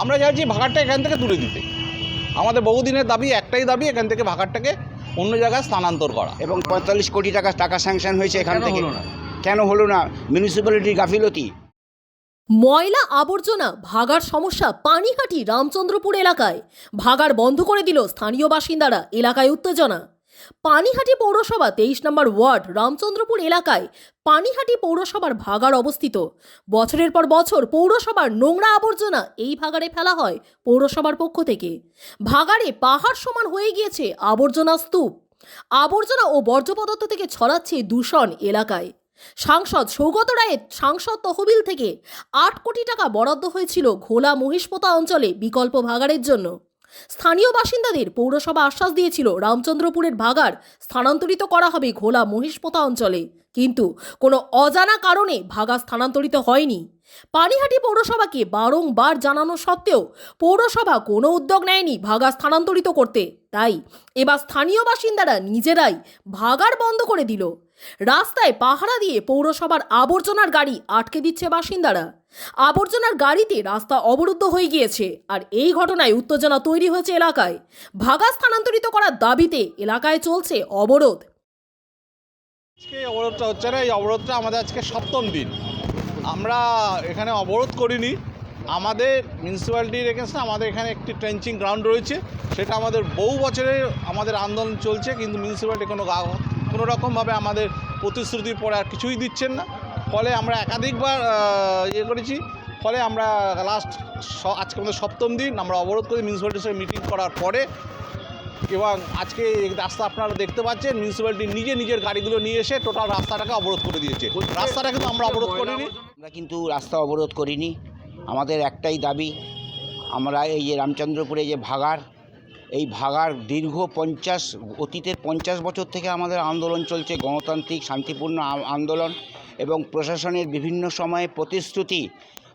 আমরা চাইছি ভাগাড়টা এখান থেকে তুলে দিতে। আমাদের বহুদিনের দাবি একটাই দাবি এখান থেকে ভাগাড়টাকে অন্য জায়গায় স্থানান্তর করা। এবং পঁয়তাল্লিশ কোটি টাকা টাকা স্যাংশন হয়েছে এখান থেকে। কেন হলো না? মিউনিসিপ্যালিটির গাফিলতি। ময়লা আবর্জনা ভাগার সমস্যা পানিহাটি রামচন্দ্রপুর এলাকায়। ভাগার বন্ধ করে দিল স্থানীয় বাসিন্দারা এলাকায় উত্তেজনা। পানিহাটি পৌরসভা তেইশ নম্বর ওয়ার্ড, রামচন্দ্রপুর এলাকায় পানিহাটি পৌরসভার ভাগার অবস্থিত। বছরের পর বছর পৌরসভার নোংরা আবর্জনা এই ভাগাড়ে ফেলা হয় পৌরসভার পক্ষ থেকে। ভাগাড়ে পাহাড় সমান হয়ে গিয়েছে আবর্জনা স্তূপ। আবর্জনা ও বর্জ্য পদার্থ থেকে ছড়াচ্ছে দূষণ এলাকায়। সাংসদ সৌগত রায়ের সাংসদ তহবিল থেকে আট কোটি টাকা বরাদ্দ হয়েছিল ঘোলা মহিষপোতা অঞ্চলে বিকল্প ভাগাড়ের জন্য। স্থানীয় বাসিন্দাদের পৌরসভা আশ্বাস দিয়েছিল, রামচন্দ্রপুরের ভাগাড় স্থানান্তরিত করা হবে ঘোলা মহিষপোতা অঞ্চলে। কিন্তু কোনো অজানা কারণে ভাগা স্থানান্তরিত হয়নি। পানিহাটি পৌরসভাকে বারংবার জানানো সত্ত্বেও পৌরসভা কোনো উদ্যোগ নেয়নি ভাগা স্থানান্তরিত করতে। তাই এবার স্থানীয় বাসিন্দারা নিজেরাই ভাগার বন্ধ করে দিল। রাস্তায় পাহারা দিয়ে পৌরসভার আবর্জনার গাড়ি আটকে দিচ্ছে বাসিন্দারা। আবর্জনার গাড়িতে রাস্তা অবরুদ্ধ হয়ে গিয়েছে আর এই ঘটনায় উত্তেজনা তৈরি হয়েছে এলাকায়। ভাগা স্থানান্তরিত করার দাবিতে এলাকায় চলছে অবরোধ। আজকে অবরোধটা হচ্ছে না, এই অবরোধটা আমাদের আজকে সপ্তম দিন। আমরা এখানে অবরোধ করিনি। আমাদের মিউনিসিপ্যালিটির এগেনস্টে আমাদের এখানে একটি ট্রেঞ্চিং গ্রাউন্ড রয়েছে। সেটা আমাদের বহু বছরের আমাদের আন্দোলন চলছে, কিন্তু মিউনিসিপ্যালিটি কোনো গা- কোনো রকমভাবে আমাদের প্রতিশ্রুতির পরে আর কিছুই দিচ্ছেন না। ফলে আমরা একাধিকবার ইয়ে করেছি। ফলে আমরা লাস্ট আজকে আমাদের সপ্তম দিন। আমরা অবরোধ করি মিউনিসিপ্যালিটির সঙ্গে মিটিং করার পরে এবং আজকে রাস্তা আপনারা দেখতে পাচ্ছেন মিউনিসিপ্যালিটি নিজে নিজের গাড়িগুলো নিয়ে এসে টোটাল রাস্তাটাকে অবরোধ করে দিয়েছে। রাস্তাটা কিন্তু আমরা অবরোধ করিনি। আমরা কিন্তু রাস্তা অবরোধ করিনি। আমাদের একটাই দাবি, আমরা এই যে রামচন্দ্রপুরে যে ভাগার এই ভাগার দীর্ঘ পঞ্চাশ, অতীতের পঞ্চাশ বছর থেকে আমাদের আন্দোলন চলছে, গণতান্ত্রিক, শান্তিপূর্ণ আন্দোলন এবং প্রশাসনের বিভিন্ন সময়ে প্রতিশ্রুতি।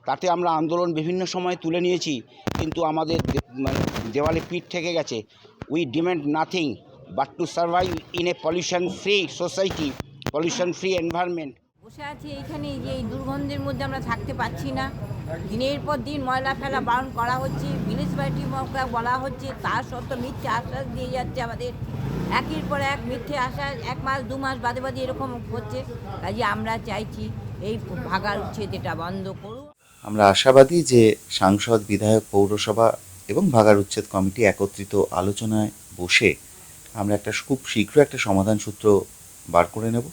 তাতে আমরা আন্দোলন বিভিন্ন সময় তুলে নিয়েছি, কিন্তু আমাদের মানে দেওয়ালে পিঠ থেকে গেছে। We demand nothing but to survive in a pollution free society pollution free environment বসে আছি এইখানে যে এই দুর্গন্ধের মধ্যে আমরা থাকতে পারছি না। দিনের পর দিন ময়লা ফেলা বারণ করা হচ্ছে মিউনিসিপ্যালিটি বলা হচ্ছে, তার সত্ত্বেও মিথ্যে আশ্বাস দিয়ে যাচ্ছে আমাদের। একের পর এক মিথ্যে আশ্বাস, এক মাস, দু মাস বাদে বাদে এরকম হচ্ছে। কাজে আমরা চাইছি এই ভাগার উচ্ছেদ এটা বন্ধ করুন আমরা আশাবাদী যে সাংসদ, বিধায়ক, পৌরসভা এবং ভাগার উচ্ছেদ কমিটি একত্রিত আলোচনায় বসে আমরা একটা খুব শীঘ্র একটা সমাধান সূত্র বার করে নেব।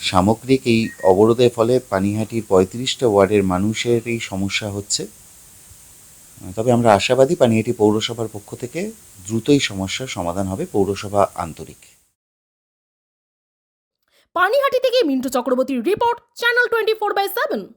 সামগ্রিক এই অবরোধের ফলে পানিহাটির পঁয়ত্রিশটা ওয়ার্ডের মানুষের এই সমস্যা হচ্ছে। তবে আমরা আশাবাদী পানিহাটি পৌরসভার পক্ষ থেকে দ্রুতই সমস্যার সমাধান হবে পৌরসভা আন্তরিক। পানিহাটি থেকে মিন্টু চক্রবর্তীর report, channel twenty four by seven.